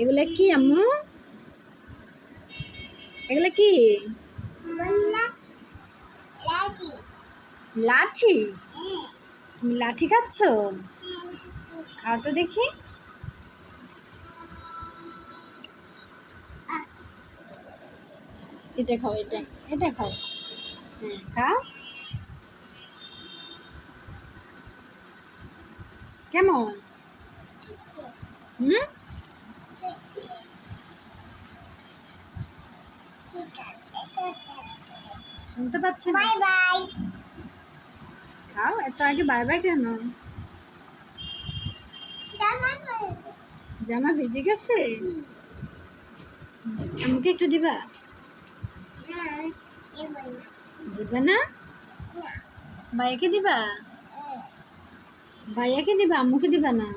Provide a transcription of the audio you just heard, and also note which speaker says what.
Speaker 1: এগুলো কি আম্মু? এগুলো কি? লাঠি। তুমি লাঠি খাচ্ছ? খাও তো দেখি। এটা খাও এটা এটা খাও। হ্যাঁ খাও। কেমন? শুনতে পাচ্ছি না
Speaker 2: বাই বাই।
Speaker 1: খাও এত আগে বাই বাই কেন? জামা ভিজে গেছে? আমাকে একটু দিবা? দিবা না। ভাইয়াকে দিবা? ভাইয়াকে দিবা আম্মুকে দিবা না?